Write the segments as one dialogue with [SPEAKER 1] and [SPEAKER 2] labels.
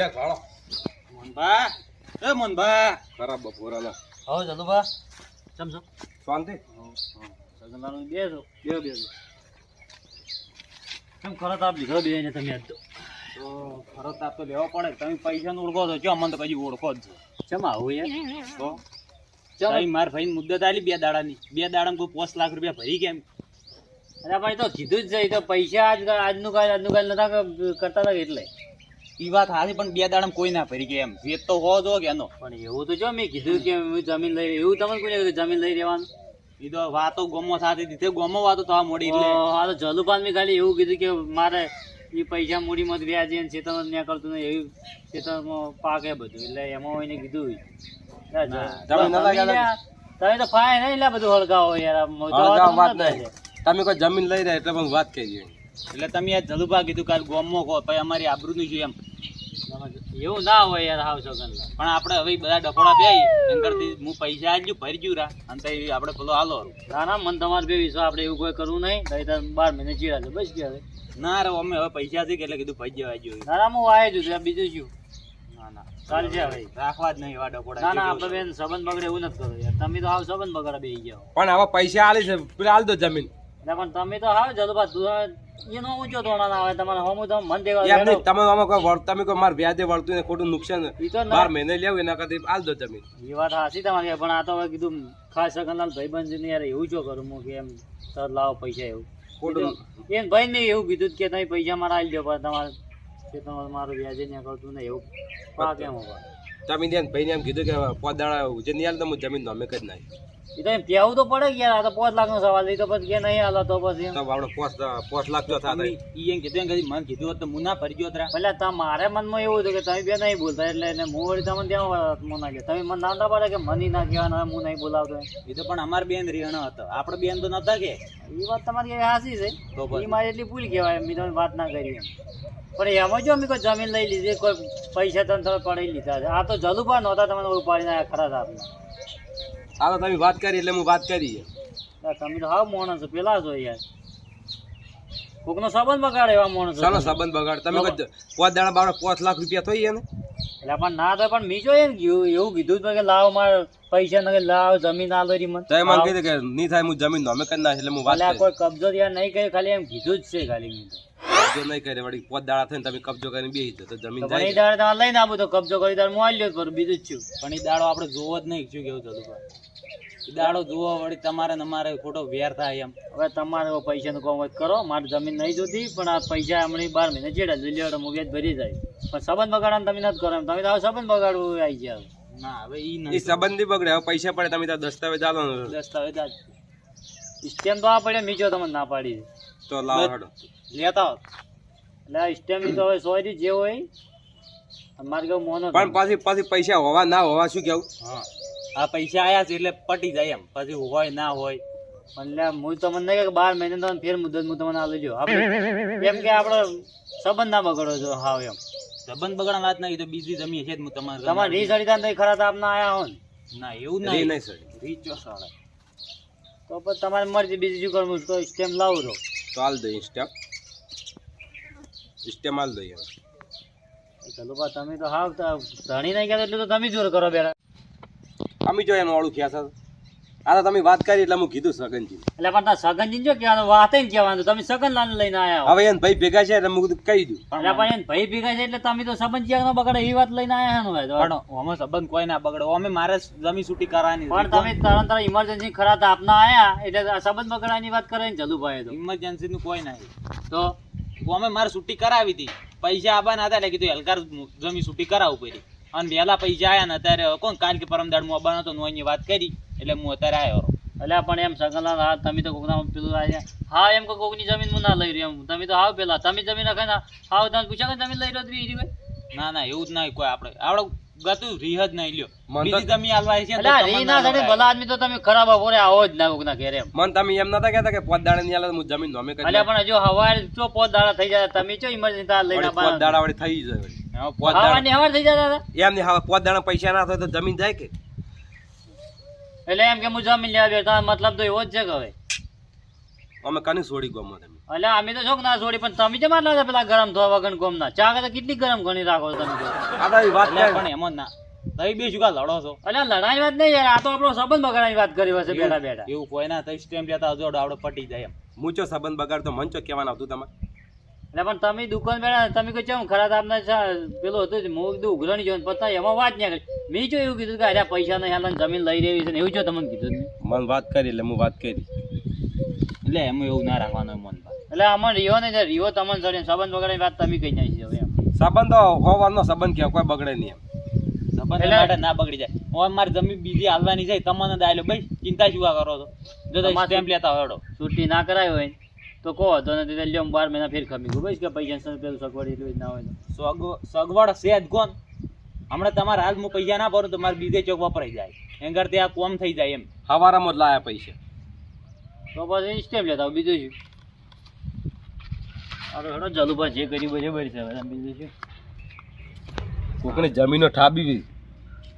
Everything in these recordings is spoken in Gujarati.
[SPEAKER 1] જા ખાળો
[SPEAKER 2] મનભા એ મનભા.
[SPEAKER 1] ખરાબ બપોરાના
[SPEAKER 2] હો જલુભા ચમ છો?
[SPEAKER 1] શાંતિ?
[SPEAKER 2] સગનલાનું બેસો બે બેસો કેમ ખરો તાપ લીધો બે ને તમે તો? ખરો તાપ તો લેવો પડે. તમે પૈસા નું ઓળખો છો. ચો અમને તો કઈ ઓળખો જ છો. ચમ આવું યાર તો? ચમ. માર ભાઈ મુદ્દત આલી બે દાડાની. બે દાડામાં કોઈ પોસ્ટ લાખ રૂપિયા ભરી કેમ? અરે ભાઈ તો કીધું જ છે. તો પૈસા આજ આજનું કાલ આજનું કાલ નતા કરતા હતા એટલે? ઈ વાત હારી પણ બે દાડમ કોઈ ના ભરી ગયા એમ. વેત તો હો જો કે એનો. પણ એવું તો જો મેં કીધું કે હું જમીન લઈ એવું તમને કોઈ કીધું જમીન લઈ રહેવાનું? ઈ તો વાતો ગોમો સાથે દીધે ગોમો વાતો થવા મોડી એટલે. હા તો જલુપાલ મેં ખાલી એવું કીધું કે મારે એ પૈસા મૂડી મત વ્યાજે ને ચેતન જ ન્યા કરતું નહીં એવી ચેતનમાં પાકે બધું. એટલે એમાં એને કીધું
[SPEAKER 1] તમે
[SPEAKER 2] તો ફાય નહીં એટલે બધું હળગાવો યાર.
[SPEAKER 1] વાત નહીં. તમે કોઈ જમીન લઈ રહ્યા એટલે પણ વાત કરી
[SPEAKER 2] એટલે તમે આ જલુભા કીધું કાલ ગોમો કહો પછી અમારી આબરૂનું છે એમ. એવું ના હોય યાર હાવ સગન પણ આપણે હવે બધા ડફોડા બે એમ હું પૈસા આજુ ભરજુ ગયું રા. અને તઈ આપણે પેલો હાલો ના ના મન તમારે બે વિશ્વાસ આપણે એવું કોઈ કરવું નહીં. તઈ તાર બાર મહિને જીરા છે બસ ગયા ના રે અમે હવે પૈસા થી કે એટલે કીધું ભાઈ જવા જોઈએ ના ના હું વાય છું બીજું શું? ના ના. ચાલશે હવે રાખવા જ નહીં એવા ડફોડા ના ના આપણે બેન સંબંધ બગડે એવું નથી કરો યાર. તમે તો આવ સંબંધ બગડા બે જાઓ.
[SPEAKER 1] પણ હવે પૈસા આલી છે પેલા આલ દો જમીન.
[SPEAKER 2] એટલે પણ તમે તો હાવ જલબા તું એનો ઊંચો આવે તમારે હમું તો મન દેવા
[SPEAKER 1] એમ તમે આમાં કોઈ તમે માર વ્યાજે વળતું ને ખોટું નુકસાન બાર મહિને લેવું એના કરતા આલ દો જમીન
[SPEAKER 2] એ વાત હાસી તમારી પણ આ તો હવે કીધું ખાસ સગનલાલ ભાઈબંધ ને યાર એવું જો કરું હું કે એમ તર લાવો પૈસા એવું.
[SPEAKER 1] ખોટું
[SPEAKER 2] એમ ભાઈ ને એવું કીધું કે તમે પૈસા મારા આવી દો પણ તમારે કે તમારે મારું વ્યાજે ને કરતું ને એવું પા કેમ હોવા
[SPEAKER 1] તમે ભાઈને એમ કીધું કે પોદાડા ઉજે નહીં જમીન અમે કરી નાખી
[SPEAKER 2] એ તો એમ કહેવું તો પડે યાર આ તો પાંચ લાખ નો સવાલ. તો પછી કે નહીં હાલો તો પછી
[SPEAKER 1] તો આપણે પોસ પોસ લાખ જો થતા
[SPEAKER 2] ઈ એમ કીધું એમ કદી મન કીધું તો મુના ના ફરી ગયો એટલે તમારે મનમાં એવું હતું કે તમે બે નહીં બોલતા એટલે એને હું વળી તમને ત્યાં મો ના તમે મને ના ના પાડે કે મની ના કહેવાના હું નહીં બોલાવતો એ તો પણ અમાર બેન રીહણો હતો. આપણે બેન તો નતા કે? એ વાત તમારી હાસી છે. એ મારી એટલી ભૂલ કહેવાય મેં તમને વાત ના કરી પણ એમાં જો અમે કોઈ જમીન લઈ લીધી કોઈ પૈસા તને તમે પડી લીધા છે. આ તો જલુભા નહોતા તમને ઉપાડી નાખ્યા ખરા આપને
[SPEAKER 1] તો તમે વાત કરી એટલે હું વાત કરી
[SPEAKER 2] તમે તો હાવ માણસ પેલા છો યાર. કોકનો સંબંધ બગાડે એવા માણસ.
[SPEAKER 1] ચાલો સંબંધ બગાડ? તમે પોત દાડા બાર પાંચ લાખ રૂપિયા થઈ ગયા ને
[SPEAKER 2] એટલે પણ ના તો પણ મી એમ ને એવું કીધું કે લાવ માર પૈસા નકે લાવ જમીન આલો રી મને.
[SPEAKER 1] તમે મને કીધું કે નહીં થાય હું જમીન નોમે કરી નાખી એટલે હું વાત
[SPEAKER 2] કોઈ કબજો ત્યાં નહીં કર્યો ખાલી એમ કીધું જ છે ખાલી મેં.
[SPEAKER 1] કબજો નહીં કરે વળી પોત દાડા થઈને તમે કબજો કરીને બેસી તો જમીન
[SPEAKER 2] તો એ
[SPEAKER 1] જાય
[SPEAKER 2] દાડે લઈને આવું તો કબજો કરી દાડ હું આલ્યો જ બીજું જ છું પણ એ દાડો આપણે જોવો જ નહીં શું કેવું થતું દાડો જોવો વળી તમારે ને અમારે ખોટો વેર થાય એમ. હવે તમારે પૈસા નું કોમ કરો. મારે જમીન નહીં જોતી પણ આ પૈસા હમણાં બાર મહિને ચેડા લઈ લેવાનો હું વ્યાજ ભરી જાય. પણ સંબંધ બગાડવાનું તમે નથી કરો એમ. તમે તો સંબંધ બગાડવું આવી ગયા ના હવે
[SPEAKER 1] એ સંબંધ બગડે. હવે પૈસા પડે તમે તો દસ્તાવેજ આલો
[SPEAKER 2] દસ્તાવેજ આજ સ્ટેમ તો આ પડે મીચો તમને ના પાડી
[SPEAKER 1] તો લાવો હેડો.
[SPEAKER 2] લેતા. એટલે સ્ટેમ તો હવે સોરી જે હોય. અમારે કેવું મોનો
[SPEAKER 1] પણ પાછી પાછી પૈસા હોવા ના હોવા શું કેવું?
[SPEAKER 2] હા. આ પૈસા આયા છે એટલે પટી જાય એમ. પછી હોય ના હોય. એટલે હું તમને કે બાર મહિને તો ફેર મુદત હું તમને આવી જો એમ કે આપણો સંબંધ ના બગડો છો હાવ એમ. સંબંધ બગડવાની વાત નહીં તો બીજી જમીન છે હું તમારે તમારે રી સડીતા નહીં ખરા તો આપના આયા હો ના એવું
[SPEAKER 1] રી નહીં. સડી
[SPEAKER 2] રી ચો સાડા તો પછી તમારે મરજી બીજું શું કરવું? તો સ્ટેમ લાવું રહો
[SPEAKER 1] તો હાલ સ્ટેમ સ્ટેમ સ્ટેપ હાલ દઈએ
[SPEAKER 2] ચલો તમે તો હાવ તો ધણી નહીં કહેતો એટલે તો તમે જોર કરો બેરા
[SPEAKER 1] અમે જો એનું વાળું ખ્યાસ આ તો તમે વાત કરી એટલે હું કીધું સગનજી
[SPEAKER 2] એટલે પણ તા સગનજી જો કહેવાનું વાત ને કહેવાનું. તમે સગન લાલ લઈને આયા
[SPEAKER 1] હવે એને ભાઈ ભેગા છે એટલે હું કહી દઉં.
[SPEAKER 2] એટલે પણ એને ભાઈ ભેગા છે એટલે તમે તો સંબંધ જ્યાં નો બગડે એ વાત લઈને આયા ને પણ અમે સંબંધ કોઈ ના બગડે. અમે મારે જમી છૂટી કરવાની પણ તમે તરત તરત ઇમરજન્સી ખરા તો આપના આયા એટલે આ સંબંધ બગડવાની વાત કરે ને જલુભાઈ તો. ઇમરજન્સી નું કોઈ નહીં તો? અમે મારે છૂટી કરાવી હતી. પૈસા આવવાના હતા એટલે કીધું હલકાર જમી છૂટી કરાવું પડી. અને વહેલા પૈસા જાય ને અત્યારે કોણ? કાલ કે પરમ દાડ આવવાનો હતો હું વાત કરી એટલે હું અત્યારે આવ્યો એટલે પણ એમ સગનલાલ હા તમે તો કોકના પેલું આયા હા એમ કે કોકની જમીન હું ના લઈ રહ્યો એમ. તમે તો આવ પેલા તમે જમીન રખાય ના હાવ તમે પૂછ્યા કે જમીન લઈ રહ્યો બીજી કોઈ ના ના એવું જ નહીં કોઈ આપણે. આપણે ગતું રીહ જ નહીં લ્યો. બીજી જમીન આલવા છે એટલે રીહ ના થડે ભલા આદમી તો તમે ખરાબ બપોરે આવો જ ના કોકના ઘેરે
[SPEAKER 1] મન તમે એમ નતા કહેતા કે પોત દાડા ની આલે હું જમીન નોમે કરી
[SPEAKER 2] એટલે પણ જો હવારે જો પોત દાડા થઈ જાય તમે ચો ઇમરજન્સી લઈને
[SPEAKER 1] પોત દાડા વળી થઈ જાય એમ નહીં હવે પોત દાડા પૈસા ના થાય તો જમીન જાય કે?
[SPEAKER 2] એટલે એમ કે હું જમીન લેવા બેઠા મતલબ તો એવો જ છે કે હવે.
[SPEAKER 1] અમે કની છોડી ગમો તમે
[SPEAKER 3] અલ્યા અમે તો શોખ ના છોડી પણ તમે આટલા બધા પેલા ગરમ થવા વગર ગોમના ચા કરતા કેટલી ગરમ ગણી રાખો તમે
[SPEAKER 1] આ વાત
[SPEAKER 3] પણ એમ જ ના. તમે બે શું લડો છો? એટલે લડાઈ વાત નહીં યાર આ તો આપણો સંબંધ બગાડવાની વાત કરી હશે બેઠા બેઠા. એવું કોઈ ના તમે સ્ટેમ્પ લેતા પટી જાય એમ.
[SPEAKER 1] હું ચો સંબંધ બગાડતો મન ચો કહેવાનું આવતું તમારે?
[SPEAKER 3] એટલે પણ તમે દુકાન બેઠા તમે કહો ચમ ખરા તમને પેલું હતું હું કીધું ઉઘરાણી જોઈને પતા એમાં વાત નહીં કરી. મેં જો એવું કીધું કે અરે પૈસા નહીં હાલ જમીન લઈ રહી છે ને એવું જો તમને કીધું
[SPEAKER 1] મને વાત કરી એટલે હું વાત કરી.
[SPEAKER 3] એટલે એમ એવું ના રાખવાનું મન એટલે આમાં રિયો ને જે રિયો તમને ચડે સંબંધ વગેરે વાત તમે કહી નાખી હવે એમ.
[SPEAKER 1] સંબંધ તો હોવાનો સંબંધ કે કોઈ બગડે નહીં એમ.
[SPEAKER 3] સંબંધ માટે ના બગડી જાય. હવે મારી જમીન બીજી હાલવાની જાય તમને દાયલો ભાઈ ચિંતા શું કરો છો? જો તમે સ્ટેમ્પ લેતા હોડો છૂટી ના કરાય હોય તો કહો તો નથી લ્યો બાર મહિના ફેર ખમી. ગયું કે પૈસા પેલું સગવડ એટલું ના હોય સગવડ છે જ કોણ? હમણાં તમારા હાલ હું પૈસા ના ભરું તો મારે બીજે ચોક વપરાઈ જાય. એમ કરતી આ કોમ થઈ જાય એમ.
[SPEAKER 1] હવારામાં જ લાયા પૈસા.
[SPEAKER 3] તો પછી સ્ટેપ લેતા બીજું શું? અરે હેડો જલુભા જે કર્યું છે બીજું શું?
[SPEAKER 1] કોકની જમીનો ઠાબી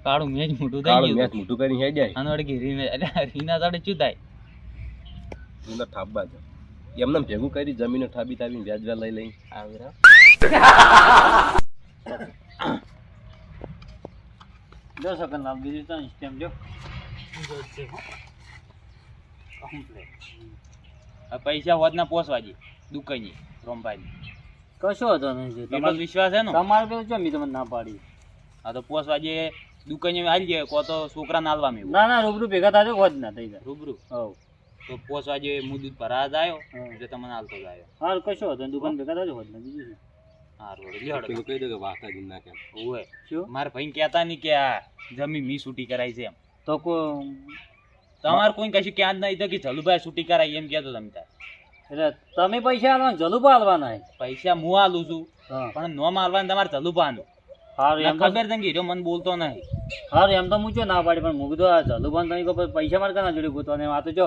[SPEAKER 3] કાળું મેચ મોટું
[SPEAKER 1] મેચ મોટું કરીને હેડ જાય
[SPEAKER 3] આનો કે રીના સાડે શું થાય?
[SPEAKER 1] એમને ઠાબવા છે. એમને ભેગું કરી જમીનો ઠાબી તાબીને વ્યાજ વ્યાજ લઈ લઈને
[SPEAKER 3] આવી જો સકન લાલ બીજું તો સ્ટેમ્પ જો. આ પૈસા હોત ના પોસવાજી દુકાની રોમભાઈ કશો હતો નહીં તમારો વિશ્વાસ છે ને? તમારે પેલું ચો મેં તમને ના પાડી? હા તો પોસવાજી દુકાને હાલી જાય કો તો છોકરા નાલવા મેં ના ના રૂબરૂ ભેગા થાજો હોત ના થઈ જાય. રૂબરૂ? હવ. તો પોસવાજી દૂધ ભરા આવ્યો એટલે તમને હાલતો આવ્યો. હાલ કશો હતો દુકાન ભેગા થાજો હોત બીજું શું?
[SPEAKER 1] કહી દે કે વાતાજી ના કેમ?
[SPEAKER 3] ઓવે. મારા ભાઈ કહેતા નહીં કે આ જમી મી છૂટી કરાઈ છે એમ. તો કો તમારે કોઈ કશું ક્યાં જ નહીં તો કે જલુભાઈ છૂટી કરાઈ એમ કહેતો તમે તાર એટલે તમે પૈસા આલવાના જલુભા આલવાના પૈસા હું આલું છું પણ નો આલવાનું તમારે જલુભાનું. હારું એમ ખબર હીરો મને બોલતો નહીં. હારું એમ તો હું જો ના પાડી પણ મૂકી દો આ જલુભાન તમે પૈસા મારે કના જોડે ગોતવાને વાત તો જો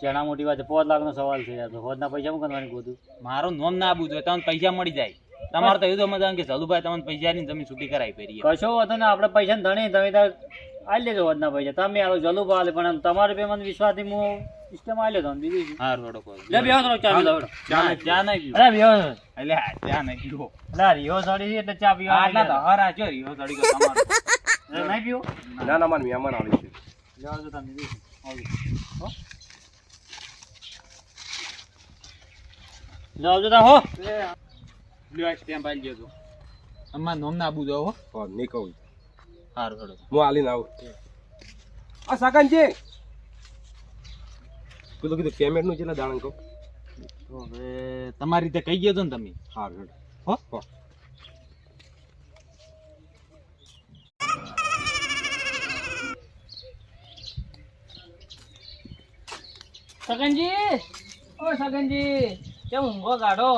[SPEAKER 3] ચેણા મોટી વાત છે પાંચ લાખનો સવાલ છે યાર તો હોદના પૈસા હું કરવાની ગોતું મારું નોમ ના આબુ જોઈએ તમને પૈસા મળી જાય. તમારે તો એવું મજા કે સલુભાઈ તમને પૈસા ની જમીન છૂટી કરાવી પડી કશો વાંધો ને આપણે પૈસા ધણી તમે તાર આવી લેજો વધના પૈસા. તમે આવો જલુભા આલે પણ તમારે બે મને વિશ્વાસથી હું સિસ્ટમ આવી લેતો બીજું હા હાર વડો કોઈ લે બેહો થોડો ચા પીલો ચા ચા નહીં પીવો અરે બેહો એટલે ચા નહીં પીવો અરે રિયો સડી એટલે ચા પીવા આટલા તો હરા જો રિયો સડી ગયો તમારો. નહીં પીવો?
[SPEAKER 1] ના ના મારે મહેમાન આવી છે.
[SPEAKER 3] જાઓ છો તમે બીજું આવજો હો. છો તમે હો. લ્યો સ્ટેમ્પ આલી દેજો. અમાર નોમ ના આપું જો હો.
[SPEAKER 1] હા નહીં કહું
[SPEAKER 3] હારું. હેડો
[SPEAKER 1] હું આલીને આવું. આ સાકનજી. પેલું કીધું પેમેન્ટનું કેટલા દાણા કહું?
[SPEAKER 3] તો હવે તમારી રીતે કહી ગયો છો ને તમે.
[SPEAKER 1] હા હેડ
[SPEAKER 3] હો.
[SPEAKER 1] હો.
[SPEAKER 4] સગનજી ઓ સગનજી કેમ ઊંઘો કાઢો.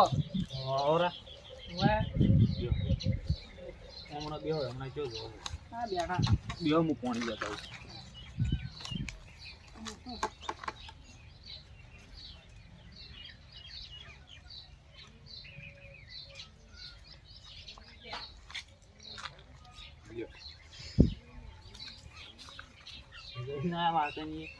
[SPEAKER 3] ઓરા હમણાં બેહો હમણાં જો જો
[SPEAKER 4] આ બેઠા.
[SPEAKER 3] બેહો હું પાણી જતો આવું. ના વાત નહીં.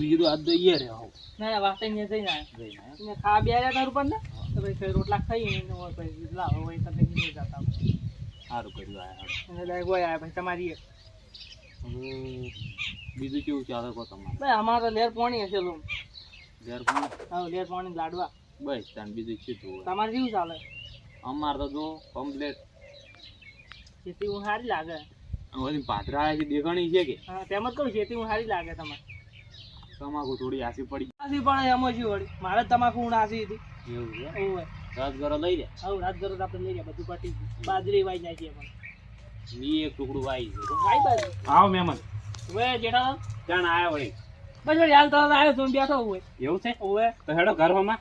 [SPEAKER 3] બીજું આ આજ તો ઈએ રે આવું
[SPEAKER 4] ના ના વાતે ને જઈ
[SPEAKER 3] ના જઈ
[SPEAKER 4] ના ખા બે આવ્યા તારું પણ ને? તો ભાઈ કઈ રોટલા ખાઈ ને હોય પછી લાવો હોય તમે નહીં જતા
[SPEAKER 3] સારું કર્યું આયા
[SPEAKER 4] લાગ હોય આયા ભાઈ તમારી
[SPEAKER 3] બીજું કેવું ચાલે કહો તમારે?
[SPEAKER 4] ભાઈ અમારે તો લેર પાણી હશે લો
[SPEAKER 3] લેર પાણી?
[SPEAKER 4] હા લેર પાણી લાડવા.
[SPEAKER 3] બસ તાન બીજું શું જોવે
[SPEAKER 4] તમારે કેવું ચાલે?
[SPEAKER 3] અમાર તો જો કમ્પ્લેટ
[SPEAKER 4] ખેતી હું સારી લાગે.
[SPEAKER 3] બધી પાત્રા છે દેખાણી છે કે?
[SPEAKER 4] હા તેમ જ કહું ખેતી હું સારી લાગે તમારે.
[SPEAKER 3] તમાકુ થોડી આસી પડી
[SPEAKER 4] આસી પણ એમ જ વળી મારે તમાકુ હું આસી હતી.
[SPEAKER 3] એવું છે? ઓય ઘરો લઈ લે?
[SPEAKER 4] હા રાત ગરજ આપણે લઈ ગયા બધું પાટી બાજરી વાઈ જાય છે પણ.
[SPEAKER 3] મી એક ટુકડું વાઈ છે
[SPEAKER 4] વાઈ બાજુ
[SPEAKER 3] આવ મેમન
[SPEAKER 4] ઓય જેઠા
[SPEAKER 3] જાણ આયા વળી
[SPEAKER 4] બસ વળી હાલ તરત આવ્યો તો બેઠો હોય.
[SPEAKER 3] એવું છે?
[SPEAKER 4] ઓય
[SPEAKER 3] તો હેડો ઘરમાં.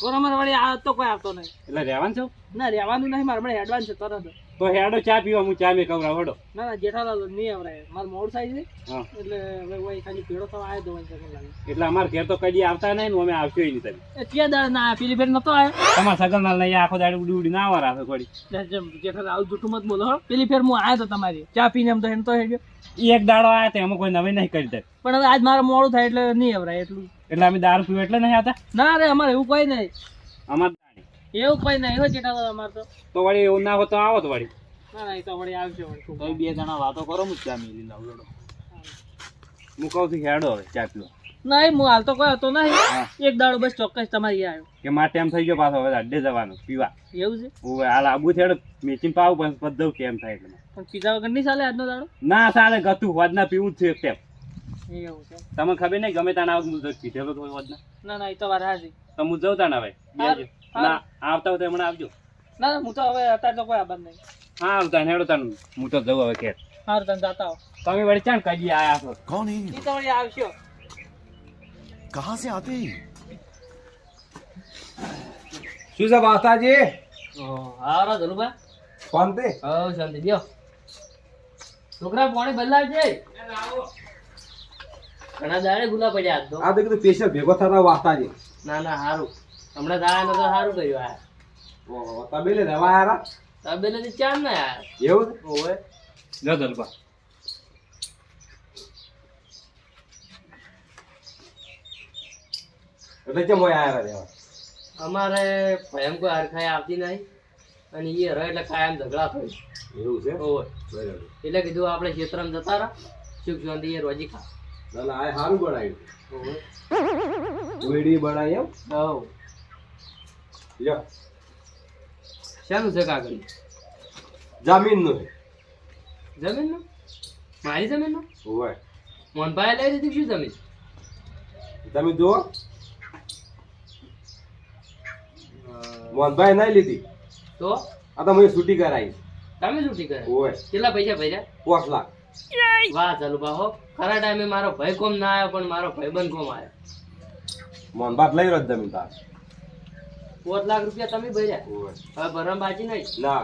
[SPEAKER 4] ઘરમાં વળી આ તો કોઈ આવતો નહીં.
[SPEAKER 3] એટલે રહેવાનું છે?
[SPEAKER 4] ના રહેવાનું નહીં મારે મને એડવાન્સ છે તરત જ.
[SPEAKER 5] તો હેડો ચા પીવા હું ચા મેં કવરા વડો
[SPEAKER 6] ના ના જેઠાલાલ નહીં આવરાય. મારે મોડ થાય છે. એટલે હવે ઓય ખાલી પેડો થવા આવ્યો તો મને લાગે
[SPEAKER 5] એટલે અમાર ઘેર તો કદી આવતા નહીં ને અમે આવશો નહીં તમે.
[SPEAKER 6] એ ત્યાં દાડે ના આવ્યા. પેલી ફેર નતો આવ્યો
[SPEAKER 5] તમાર સગન માલ નહીં આખો દાડે ઉડી ઉડી ના આવા રાખે થોડી
[SPEAKER 6] જેઠાલાલ આવું જૂઠું મત બોલો હો. પેલી ફેર હું આવ્યો તો તમારી. ચા પીને એમ તો એમ તો હેડ્યો
[SPEAKER 5] એક દાડો આયા તો એમાં કોઈ નવી નહીં કરી દે.
[SPEAKER 6] પણ હવે આજ મારે મોડું થાય એટલે નહીં આવરાય એટલું.
[SPEAKER 5] એટલે અમે દારૂ પીવું એટલે નહીં આવતા?
[SPEAKER 6] ના રે અમારે એવું કોઈ નહીં.
[SPEAKER 5] અમાર
[SPEAKER 6] એવું કઈ નહીં હો જેઠાલાલ અમાર તો
[SPEAKER 5] તો વળી એવું ના હોય તો આવો તો વળી.
[SPEAKER 6] ના ના એ તો વળી આવશે વળી. તો
[SPEAKER 5] બે જણા વાતો કરો હું ચા મેલી લાવ હેડો. હું. કહું છું હેડો હવે ચા પીવા
[SPEAKER 6] નહીં હું હાલ તો કોઈ હતો નહીં. એક દાડો બસ ચોક્કસ તમારી આવ્યો
[SPEAKER 5] કે મારે ટાઈમ થઈ ગયો પાછો હવે અડ્ડે જવાનું પીવા.
[SPEAKER 6] એવું છે?
[SPEAKER 5] હું હાલ આબુ થેડ મેચીને પાવ પણ બધું કેમ થાય એટલે.
[SPEAKER 6] પણ પીધા વગર નહીં ચાલે આજનો દાડો?
[SPEAKER 5] ના ચાલે ગતું હોદના પીવું જ છે એક ટેપ.
[SPEAKER 6] એવું છે.
[SPEAKER 5] તમને ખબર નહીં ગમે તાના આવું મુજબ પીધેલો તો હોદના.
[SPEAKER 6] ના ના એ તો વાર હાજી
[SPEAKER 5] તો હું જઉં તાના ભાઈ. ના આવતા હોય તો હમણાં આવજો.
[SPEAKER 6] ના ના હું તો હવે અત્યારે તો કોઈ આબાદ નહીં.
[SPEAKER 5] હા આવતા હેડો તન હું તો જઉં હવે કે
[SPEAKER 6] હા તન જાતા હો
[SPEAKER 5] તમે વળી ચાન કજી આયા છો?
[SPEAKER 7] કોણ
[SPEAKER 6] હે તો વળી આવશો.
[SPEAKER 7] કહા સે આતે
[SPEAKER 1] શું છે વાસ્તાજી
[SPEAKER 6] હારો ધનુભા.
[SPEAKER 1] શાંતિ
[SPEAKER 6] હો શાંતિ દિયો. છોકરા પાણી બદલાવજે. છે ઘણા દાડે ગુલા પડ્યા
[SPEAKER 1] આ તો કીધું પેશર ભેગો થતા વાસ્તાજી
[SPEAKER 6] ના ના હારું. હમણાં દાડા તો સારું કર્યું આ.
[SPEAKER 1] ઓહો તબેલે રવા આરા
[SPEAKER 6] તબેલે થી ચાર ના યાર
[SPEAKER 1] એવું?
[SPEAKER 6] ઓવે.
[SPEAKER 5] જો દલબા
[SPEAKER 1] એટલે કેમ હોય આયા રહેવા?
[SPEAKER 6] અમારે ભયમ કોઈ હરખાઈ આવતી નહીં અને એ રહે એટલે કાયમ ઝઘડા થયું
[SPEAKER 1] એવું છે?
[SPEAKER 6] ઓવે.
[SPEAKER 1] બરાબર.
[SPEAKER 6] એટલે કીધું આપણે ક્ષેત્રમાં જતા રહા સુખ શાંતિ એ રોજી ખા
[SPEAKER 1] આ સારું બનાવ્યું.
[SPEAKER 6] ઓવે.
[SPEAKER 1] કોયડી બનાવી એમ?
[SPEAKER 6] હવ.
[SPEAKER 1] લ્યો.
[SPEAKER 6] શાનું છે કાગળ?
[SPEAKER 1] જમીનનું છે.
[SPEAKER 6] જમીનનું? મારી જમીનનું?
[SPEAKER 1] હોય.
[SPEAKER 6] મોહનભાઈ લઈ લીધી શું જમીન?
[SPEAKER 1] તમે જુઓ. મોહનભાઈ નહીં લીધી.
[SPEAKER 6] તો?
[SPEAKER 1] આ તો મેં છૂટી કરાવી
[SPEAKER 6] તમે છૂટી કરાવી
[SPEAKER 1] હોય.
[SPEAKER 6] કેટલા પૈસા ભર્યા?
[SPEAKER 1] પાંચ લાખ.
[SPEAKER 6] વાહ ચાલુ બાહો ખરા ટાઈમે મારો ભાઈ કોમ ના આવ્યો પણ મારો ભાઈબંધ કોમ આવ્યો.
[SPEAKER 1] મોહનભાઈ લઈ રહ્યો જમીન તાર
[SPEAKER 6] પાંચ લાખ રૂપિયા તમે ભર્યા. હવે ભરવા બાકી નહીં.
[SPEAKER 1] ના.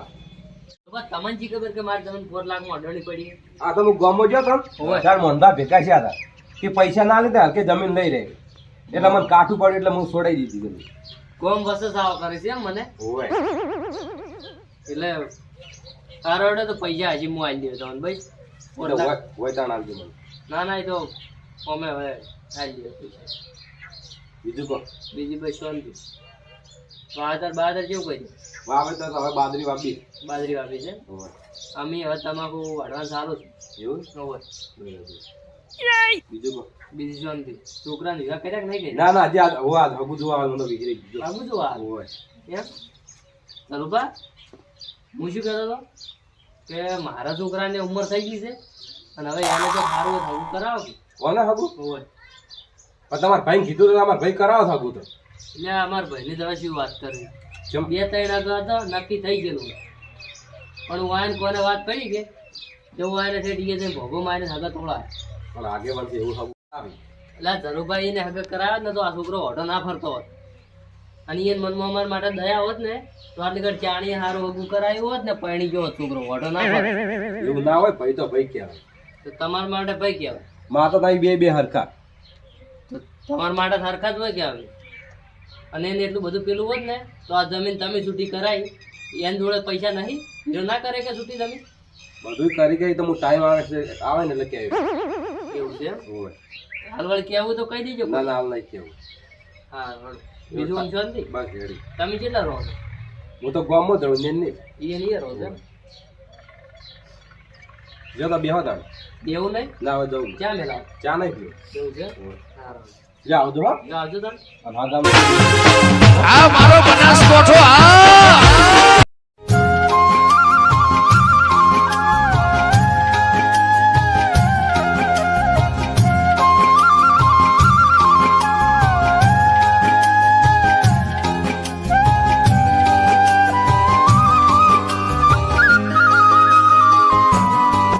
[SPEAKER 6] તમને જી ખબર કે મારી જમીન પાંચ લાખમાં અડણી પડી?
[SPEAKER 1] આ તો હું ગામમાં ગયો તો.
[SPEAKER 6] ઓય.
[SPEAKER 1] ત્યારે ભેગા થયા હતા. કે પૈસા ના લીધા કે જમીન લઈ રહે. એટલે મને કાઠું પડ્યું એટલે હું છોડાઈ દીધી જમીન
[SPEAKER 6] કોમ વસે સાવ કરે છે એમ મને?
[SPEAKER 1] ઓય
[SPEAKER 6] એટલે તારો તો પૈસા હજી હું આલી દઉં તમને ભાઈ.
[SPEAKER 1] તાણ આવજો મને.
[SPEAKER 6] ના ના એ તો અમે હવે આલી દઉં
[SPEAKER 1] બીજું કહો.
[SPEAKER 6] બીજી બસ શાંતિ. બહાદર બહાદર કેવું કર્યું?
[SPEAKER 1] વાવે તો હવે બાદરી વાપી.
[SPEAKER 6] બાદરી વાપી છે? અમે હવે તમાકુ વાળવાનું સારું
[SPEAKER 1] એવું
[SPEAKER 6] છે? હોય
[SPEAKER 1] બરાબર. બીજું કહો
[SPEAKER 6] બીજી શાંતિ છોકરા નિગા કર્યા કે નહીં
[SPEAKER 1] ના ના આજે આ હોવા હગું જોવા આવે મને વિગરે ગયો
[SPEAKER 6] બાબુ જો આ
[SPEAKER 1] ઓય.
[SPEAKER 6] એમ? ચલુબા હું શું કહેતો હતો? કે મારા છોકરાને ઉંમર થઈ ગઈ છે અને હવે એને તો સારું થવું કરાવો.
[SPEAKER 1] કોને હગું
[SPEAKER 6] હોય
[SPEAKER 1] પણ તમારા ભાઈ કીધું તો તમારા ભાઈ કરાવો છો તો.
[SPEAKER 6] એટલે અમારા ભાઈની તમે શું વાત
[SPEAKER 1] કરી
[SPEAKER 6] બે ત્રણ અગાઉ તો નક્કી થઈ ગયેલું. પણ હું આને કોને વાત કરી કે? તો હું આને છે ડીએ જઈને ભોગો મારીને હગા તોડાય
[SPEAKER 1] પણ આગેવાનથી એવું હગું આવી
[SPEAKER 6] એટલે ધરુભાઈ એને હગા કરાવે ને તો આ છોકરો ઓટો ના ફરતો હોત. અને એ મનમાં અમારા માટે દયા હોત ને તો આટલી ઘર ચાણી હારું હગું કરાયું હોત ને પૈણી ગયો હોત છોકરો ઓટો ના ફરે.
[SPEAKER 1] એવું ના હોય ભાઈ તો ભાઈ કહેવાય.
[SPEAKER 6] તો તમારા માટે ભાઈ કહેવાય.
[SPEAKER 1] મા તો ભાઈ બે બે હરખા.
[SPEAKER 6] તો તમારા માટે સરખા જ હોય કે આવે? અને એને એટલું બધું પેલું હોત ને તો આ જમીન તમે છૂટી કરાવી એની જોડે પૈસા નહીં. જો ના કરે કે છૂટી જમીન?
[SPEAKER 1] બધું કરી ગઈ તો હું ટાઈમ આવે છે આવે ને એટલે કે
[SPEAKER 6] એવું છે હાલ વળી કહેવું તો કહી દેજો.
[SPEAKER 1] ના ના હાલ નહીં કેવું
[SPEAKER 6] હા બીજું ઊંઘ શાંતિ?
[SPEAKER 1] બાકી
[SPEAKER 6] તમે કેટલા રહો છો?
[SPEAKER 1] હું તો ગામમાં જ રહું ને નહીં
[SPEAKER 6] એ નહીં રહો છો
[SPEAKER 1] જો તો બેહો તાણ
[SPEAKER 6] બેવું નહીં?
[SPEAKER 1] ના હવે જવું.
[SPEAKER 6] ક્યાં મેલા
[SPEAKER 1] ચા નહીં પીવું.
[SPEAKER 6] એવું છે
[SPEAKER 1] ઓય. આવજો
[SPEAKER 7] આ મારો બનાસકોઠો આ